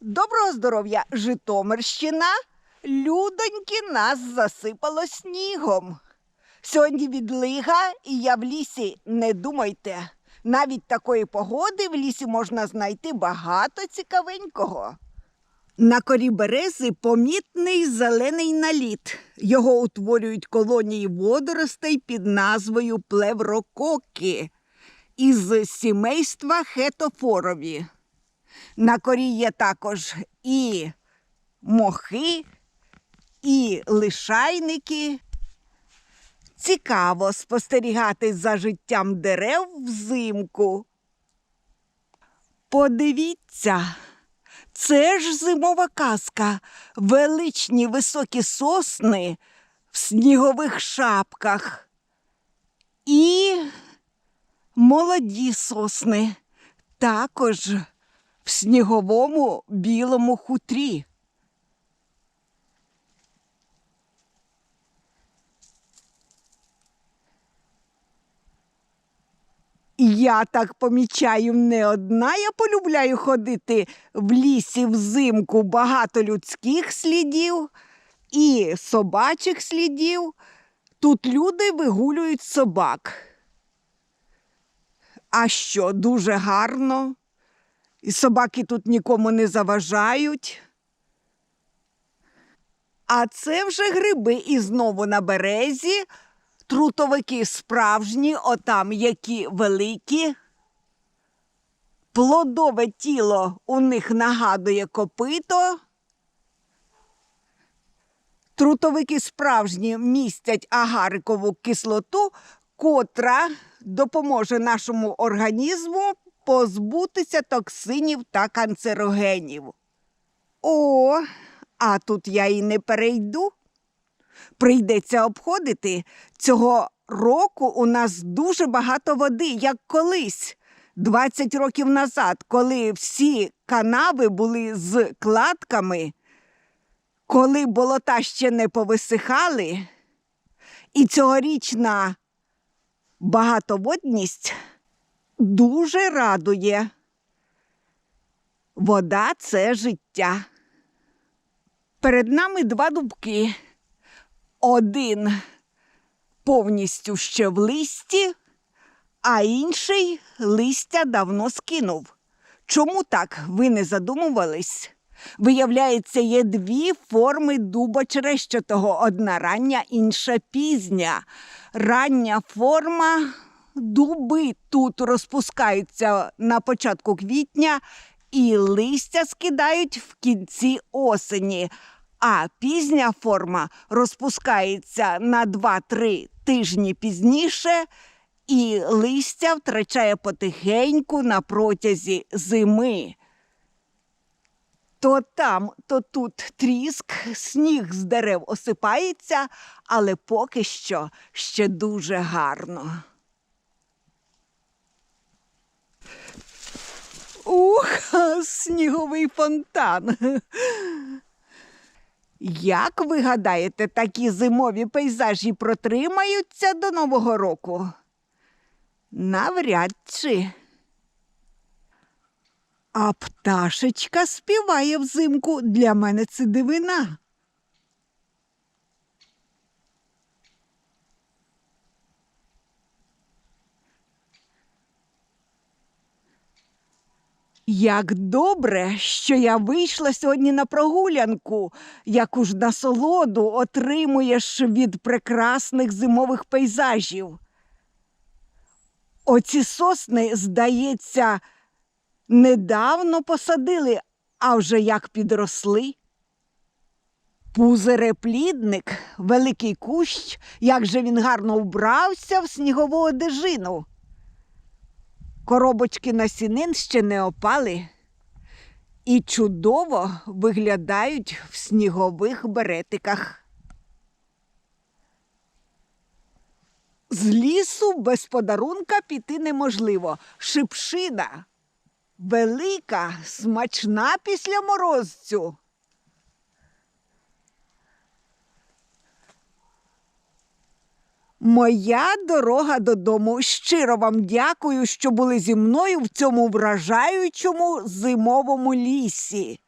Доброго здоров'я, Житомирщина. Людоньки нас засипало снігом. Сьогодні відлига, і я в лісі не думайте. Навіть такої погоди в лісі можна знайти багато цікавенького. На корі берези помітний зелений наліт. Його утворюють колонії водоростей під назвою плеврококи із сімейства хетофорові. На корі є також і мохи, і лишайники. Цікаво спостерігати за життям дерев взимку. Подивіться, це ж зимова казка, величні високі сосни в снігових шапках. І молоді сосни також в сніговому білому хутрі. Я так помічаю, не одна я полюбляю ходити в лісі взимку багато людських слідів і собачих слідів. Тут люди вигулюють собак. А що, дуже гарно? І собаки тут нікому не заважають. А це вже гриби і знову на березі. Трутовики справжні, отам які великі. Плодове тіло у них нагадує копито. Трутовики справжні містять агарикову кислоту, котра допоможе нашому організму позбутися токсинів та канцерогенів. О, а тут я і не перейду. Прийдеться обходити. Цього року у нас дуже багато води, як колись, 20 років назад, коли всі канави були з кладками, коли болота ще не повисихали, і цьогорічна багатоводність дуже радує. Вода це життя. Перед нами два дубки. Один повністю ще в листі, а інший листя давно скинув. Чому так ви не задумувались? Виявляється, є дві форми дуба черещатого: одна рання, інша пізня. Рання форма дуби тут розпускаються на початку квітня і листя скидають в кінці осені. А пізня форма розпускається на 2-3 тижні пізніше, і листя втрачає потихеньку на протязі зими. То там, то тут тріск, сніг з дерев осипається, але поки що ще дуже гарно. Сніговий фонтан. Як ви гадаєте, такі зимові пейзажі протримаються до Нового року? Навряд чи. А пташечка співає взимку. Для мене це дивина. Як добре, що я вийшла сьогодні на прогулянку, яку ж насолоду отримуєш від прекрасних зимових пейзажів. Оці сосни, здається, недавно посадили, а вже як підросли. Пузереплідник, великий кущ, як же він гарно вбрався в снігову одежину. Коробочки насінин ще не опали і чудово виглядають в снігових беретиках. З лісу без подарунка піти неможливо. Шипшина велика, смачна після морозцю. Моя дорога додому. Щиро вам дякую, що були зі мною в цьому вражаючому зимовому лісі.